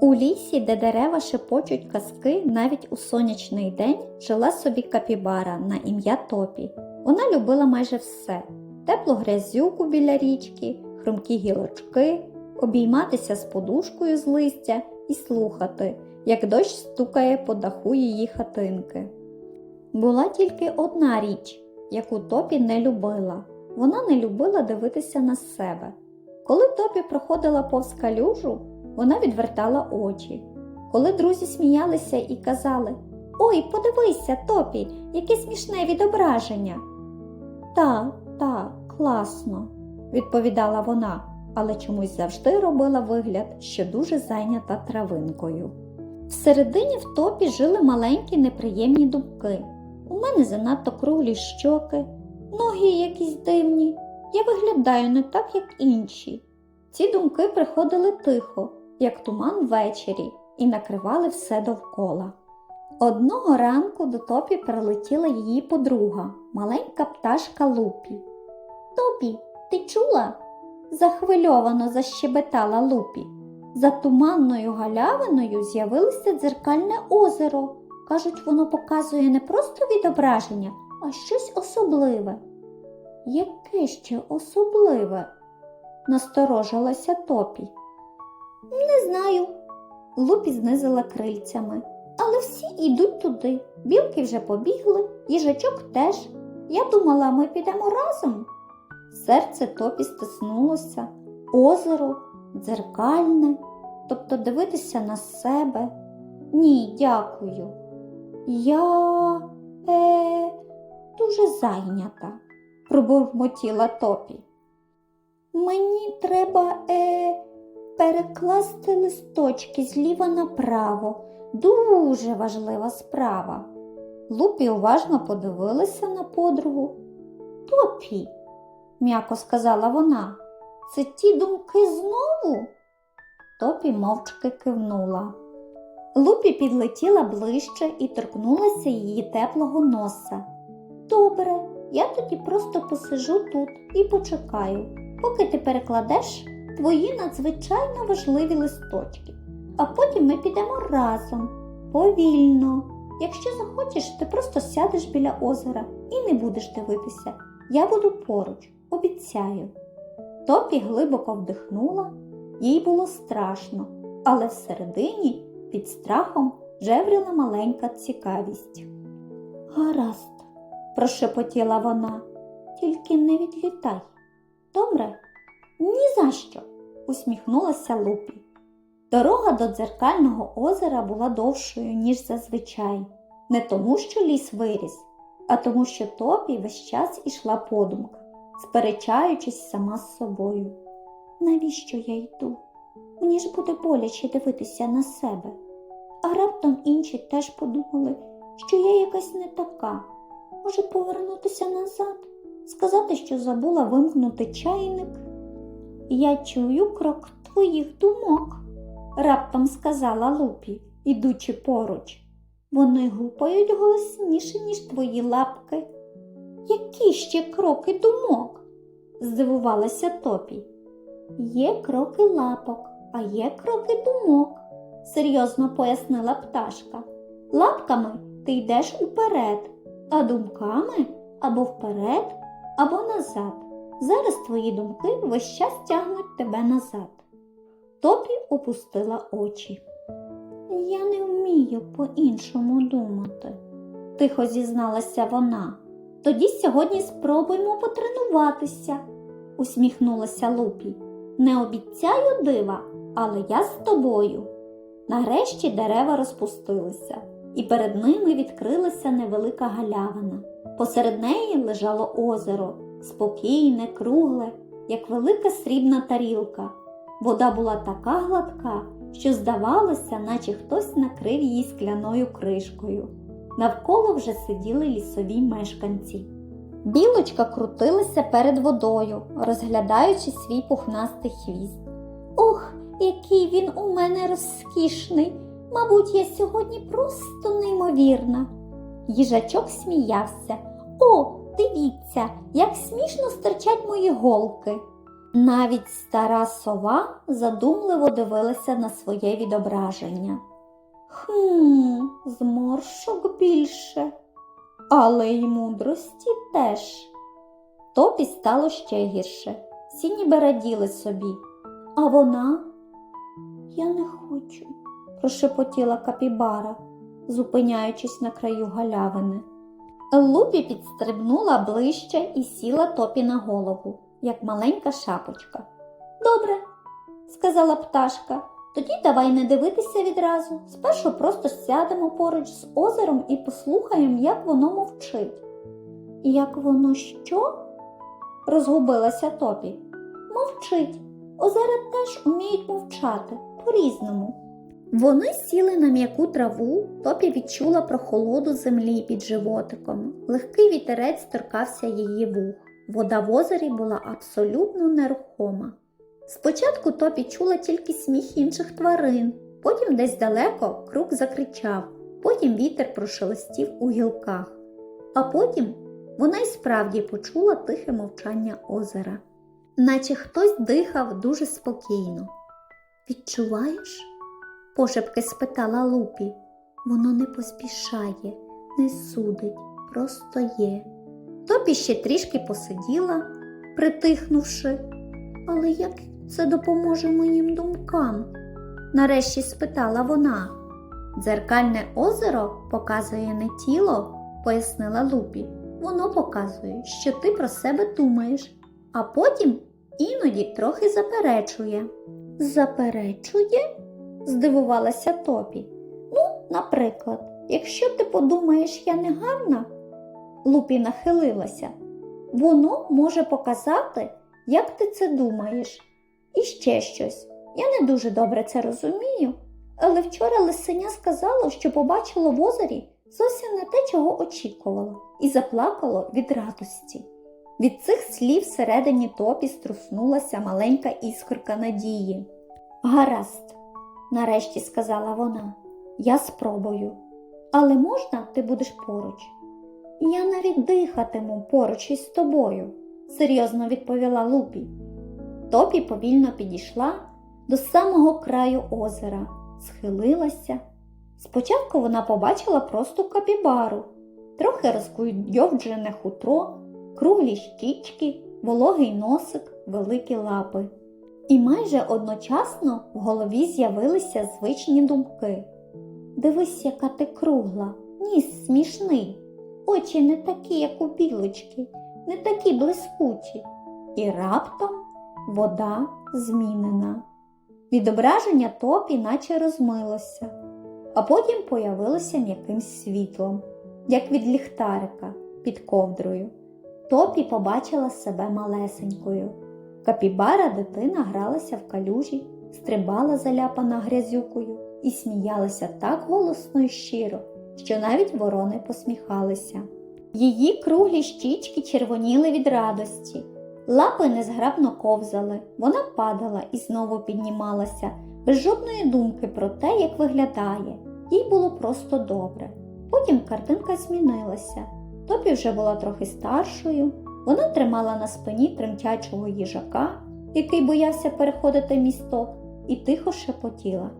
У лісі, де дерева шепочуть казки, навіть у сонячний день жила собі капібара на ім'я Топі. Вона любила майже все: теплу грязюку біля річки, хрумкі гілочки, обійматися з подушкою з листя і слухати, як дощ стукає по даху її хатинки. Була тільки одна річ, яку Топі не любила. Вона не любила дивитися на себе. Коли Топі проходила повз калюжу, вона відвертала очі. Коли друзі сміялися і казали Ой, подивися, Топі, яке смішне відображення. Так, так, класно, відповідала вона, але чомусь завжди робила вигляд, що дуже зайнята травинкою. Всередині в топі жили маленькі неприємні думки. У мене занадто круглі щоки, ноги якісь дивні. Я виглядаю не так, як інші. Ці думки приходили тихо, як туман ввечері, і накривали все довкола. Одного ранку до топі прилетіла її подруга, маленька пташка Лупі. Топі, ти чула? захвильовано защебетала Лупі. За туманною галявиною з'явилося дзеркальне озеро. Кажуть, воно показує не просто відображення, а щось особливе. Яке ще особливе? насторожилася Топі. Не знаю. Лупі знизила крильцями. Але всі йдуть туди. Білки вже побігли, їжачок теж. Я думала, ми підемо разом. Серце Топі стиснулося, озеро, дзеркальне, тобто дивитися на себе. Ні, дякую. Я е, дуже зайнята, пробурмотіла Топі. Мені треба е, перекласти листочки зліва направо. Дуже важлива справа. Лупі уважно подивилася на подругу. Топі, м'яко сказала вона, це ті думки знову? Топі мовчки кивнула. Лупі підлетіла ближче і торкнулася її теплого носа. Добре, я тоді просто посижу тут і почекаю, поки ти перекладеш твої надзвичайно важливі листочки, а потім ми підемо разом, повільно. Якщо захочеш, ти просто сядеш біля озера і не будеш дивитися. Я буду поруч, обіцяю. Топі глибоко вдихнула, їй було страшно, але всередині під страхом жевріла маленька цікавість. Гаразд, прошепотіла вона, тільки не відлітай. Добре? Ні за що, усміхнулася Лупі. Дорога до дзеркального озера була довшою, ніж зазвичай, не тому, що ліс виріс, а тому, що Топі весь час ішла подумка, сперечаючись сама з собою. Навіщо я йду? Мені ж буде боляче дивитися на себе. А раптом інші теж подумали, що я якась не така. Може повернутися назад, сказати, що забула вимкнути чайник. Я чую крок твоїх думок, раптом сказала Лупі, ідучи поруч. Вони гупають голосніше, ніж твої лапки. Які ще кроки думок? здивувалася Топі. Є кроки лапок, а є кроки думок, серйозно пояснила пташка. Лапками ти йдеш уперед, а думками або вперед, або назад. Зараз твої думки весь час тягнуть тебе назад. Топі опустила очі. Я не вмію по-іншому думати, тихо зізналася вона. Тоді сьогодні спробуємо потренуватися, усміхнулася Лупі. Не обіцяю дива, але я з тобою. Нарешті дерева розпустилися, і перед ними відкрилася невелика галявина. Посеред неї лежало озеро, спокійне, кругле, як велика срібна тарілка. Вода була така гладка, що здавалося, наче хтось накрив її скляною кришкою. Навколо вже сиділи лісові мешканці. Білочка крутилася перед водою, розглядаючи свій пухнастий хвіст. Ох, який він у мене розкішний! Мабуть, я сьогодні просто неймовірна. Їжачок сміявся. О, дивіться, як смішно стирчать мої голки. Навіть стара сова задумливо дивилася на своє відображення. Хм, зморшок більше, але й мудрості теж. Топі стало ще гірше. Всі ніби раділи собі. А вона? Я не хочу, прошепотіла капібара, зупиняючись на краю галявини. Лупі підстрибнула ближче і сіла топі на голову, як маленька шапочка. Добре, сказала пташка. Тоді давай не дивитися відразу. Спершу просто сядемо поруч з озером і послухаємо, як воно мовчить. Як воно що? розгубилася Топі. Мовчить. Озера теж уміють мовчати по-різному. Вони сіли на м'яку траву, Топі відчула прохолоду землі під животиком. Легкий вітерець торкався її вух. Вода в озері була абсолютно нерухома. Спочатку Топі чула тільки сміх інших тварин, потім десь далеко крук закричав, потім вітер прошелестів у гілках, а потім вона й справді почула тихе мовчання озера, наче хтось дихав дуже спокійно. Відчуваєш? Пошепки спитала Лупі. Воно не поспішає, не судить, просто є. Топі ще трішки посиділа, притихнувши. Але як це допоможе моїм думкам? нарешті спитала вона. Дзеркальне озеро показує не тіло, пояснила Лупі. Воно показує, що ти про себе думаєш, а потім іноді трохи заперечує. Заперечує? Здивувалася Топі. Ну, наприклад, якщо ти подумаєш, я не гарна, Лупі нахилилася, воно може показати, як ти це думаєш. І ще щось. Я не дуже добре це розумію, але вчора лисеня сказало, що побачило в озері зовсім не те, чого очікувало, і заплакало від радості. Від цих слів всередині топі струснулася маленька іскорка надії. Гаразд, нарешті сказала вона, я спробую. Але можна ти будеш поруч? Я навіть дихатиму поруч із тобою, серйозно відповіла Лупі. Топі повільно підійшла до самого краю озера, схилилася. Спочатку вона побачила просто капібару, трохи розкуйовджене хутро, круглі щічки, вологий носик, великі лапи. І майже одночасно в голові з'явилися звичні думки. Дивись, яка ти кругла, ніс смішний, очі не такі, як у білочки, не такі блискучі. І раптом вода змінена. Відображення топі наче розмилося, а потім появилося м'яким світлом, як від ліхтарика під ковдрою. Топі побачила себе малесенькою. Капібара дитина гралася в калюжі, стрибала заляпана грязюкою і сміялася так голосно і щиро, що навіть ворони посміхалися. Її круглі щічки червоніли від радості, лапи незграбно ковзали, вона падала і знову піднімалася, без жодної думки про те, як виглядає. Їй було просто добре. Потім картинка змінилася. Топі вже була трохи старшою. Вона тримала на спині тремтячого їжака, який боявся переходити місток, і тихо шепотіла.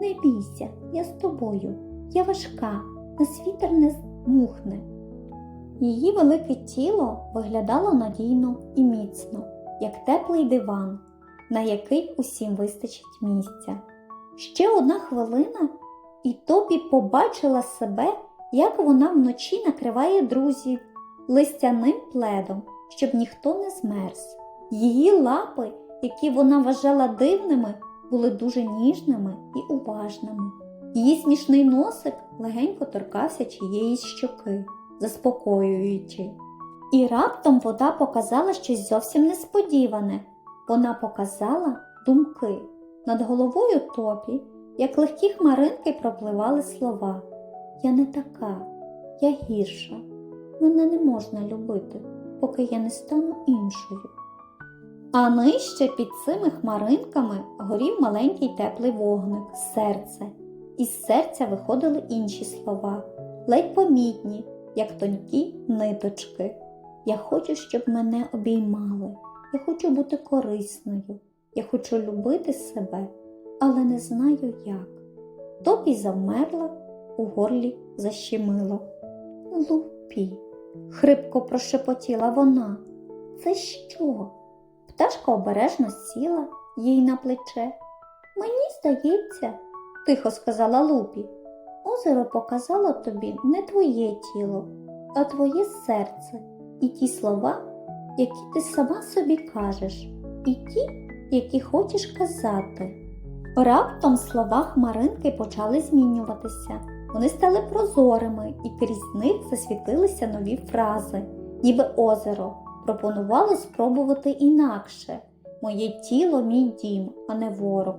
Не бійся, я з тобою, я важка, нас вітер не змухне. Її велике тіло виглядало надійно і міцно, як теплий диван, на який усім вистачить місця. Ще одна хвилина, і Топі побачила себе, як вона вночі накриває друзів листяним пледом, щоб ніхто не змерз. Її лапи, які вона вважала дивними, були дуже ніжними і уважними. Її смішний носик легенько торкався чиєїсь щоки, заспокоюючи. І раптом вода показала щось зовсім несподіване. Вона показала думки. Над головою топі, як легкі хмаринки, пропливали слова. Я не така, я гірша. Мене не можна любити, поки я не стану іншою. А нижче під цими хмаринками горів маленький теплий вогник, серце. Із серця виходили інші слова, ледь помітні, як тонкі ниточки. Я хочу, щоб мене обіймали. Я хочу бути корисною, я хочу любити себе, але не знаю як. Топі завмерла, у горлі защемило. Лупі, хрипко прошепотіла вона. Це що? Пташка обережно сіла їй на плече. Мені здається, тихо сказала Лупі. Озеро показало тобі не твоє тіло, а твоє серце і ті слова, які ти сама собі кажеш, і ті, які хочеш казати. Раптом слова хмаринки почали змінюватися. Вони стали прозорими, і крізь них засвітилися нові фрази, ніби озеро. Пропонувало спробувати інакше. Моє тіло мій дім, а не ворог.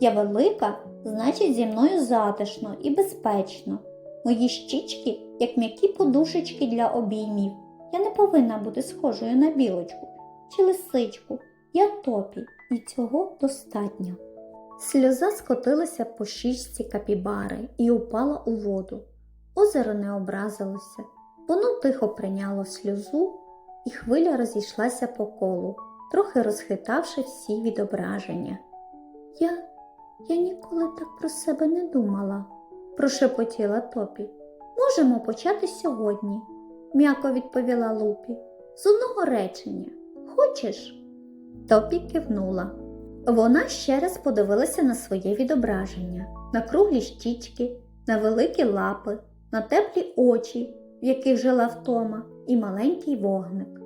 Я велика, значить, зі мною затишно і безпечно. Мої щічки, як м'які подушечки для обіймів. Я не повинна бути схожою на білочку чи лисичку. Я топі, і цього достатньо. Сльоза скотилася по щічці капібари і упала у воду. Озеро не образилося, воно тихо прийняло сльозу, і хвиля розійшлася по колу, трохи розхитавши всі відображення. Я, я ніколи так про себе не думала, прошепотіла Топі. Можемо почати сьогодні, м'яко відповіла Лупі. З одного речення. Хочеш? Топі кивнула. Вона ще раз подивилася на своє відображення, на круглі щічки, на великі лапи, на теплі очі, в яких жила втома, і маленький вогник.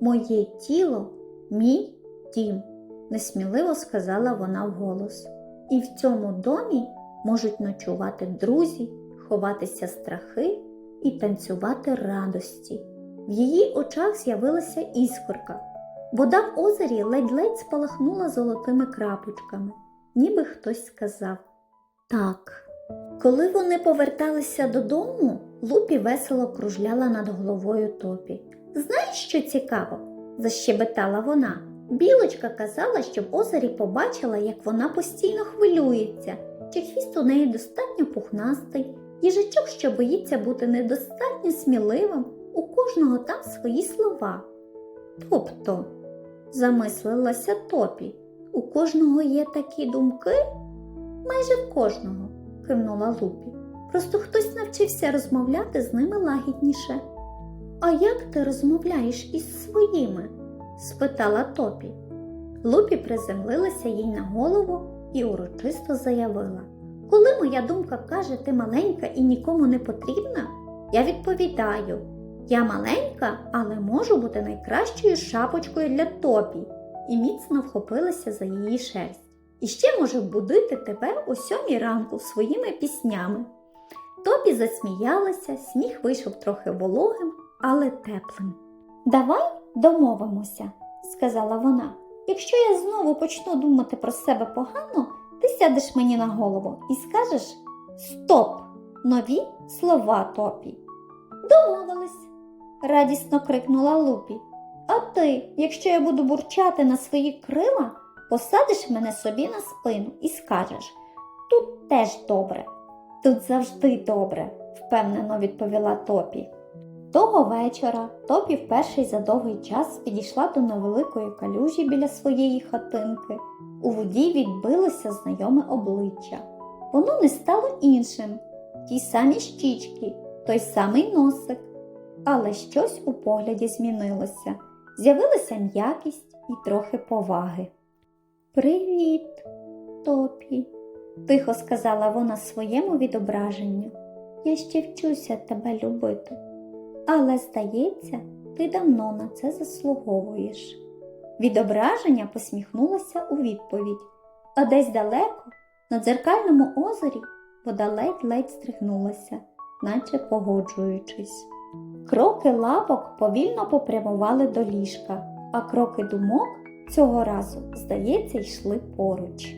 Моє тіло, мій дім, несміливо сказала вона вголос. І в цьому домі можуть ночувати друзі, ховатися страхи і танцювати радості. В її очах з'явилася іскорка. Вода в озері ледь-ледь спалахнула золотими крапочками, ніби хтось сказав так. Коли вони поверталися додому, Лупі весело кружляла над головою топі. Знаєш, що цікаво? защебетала вона. Білочка казала, що в озері побачила, як вона постійно хвилюється, чи хвіст у неї достатньо пухнастий, їжачок, що боїться бути недостатньо сміливим, у кожного там свої слова. Тобто, замислилася Топі, у кожного є такі думки? Майже в кожного, кивнула Лупі. Просто хтось навчився розмовляти з ними лагідніше. А як ти розмовляєш із своїми? спитала Топі. Лупі приземлилася їй на голову і урочисто заявила Коли моя думка каже, ти маленька і нікому не потрібна, я відповідаю я маленька, але можу бути найкращою шапочкою для Топі, і міцно вхопилася за її шерсть. І ще може будити тебе о сьомій ранку своїми піснями. Топі засміялася, сміх вийшов трохи вологим, але теплим. Давай домовимося, сказала вона. Якщо я знову почну думати про себе погано, ти сядеш мені на голову і скажеш Стоп! Нові слова Топі. Домовились, радісно крикнула Лупі. А ти, якщо я буду бурчати на свої крила, посадиш мене собі на спину і скажеш Тут теж добре, тут завжди добре, впевнено відповіла Топі. Того вечора Топі вперше за довгий час підійшла до невеликої калюжі біля своєї хатинки. У воді відбилося знайоме обличчя. Воно не стало іншим, ті самі щічки, той самий носик. Але щось у погляді змінилося. З'явилася м'якість і трохи поваги. Привіт, Топі, тихо сказала вона своєму відображенню. Я ще вчуся тебе любити. Але, здається, ти давно на це заслуговуєш. Відображення посміхнулося у відповідь, а десь далеко, на дзеркальному озері, вода ледь-ледь стригнулася, наче погоджуючись. Кроки лапок повільно попрямували до ліжка, а кроки думок цього разу, здається, йшли поруч.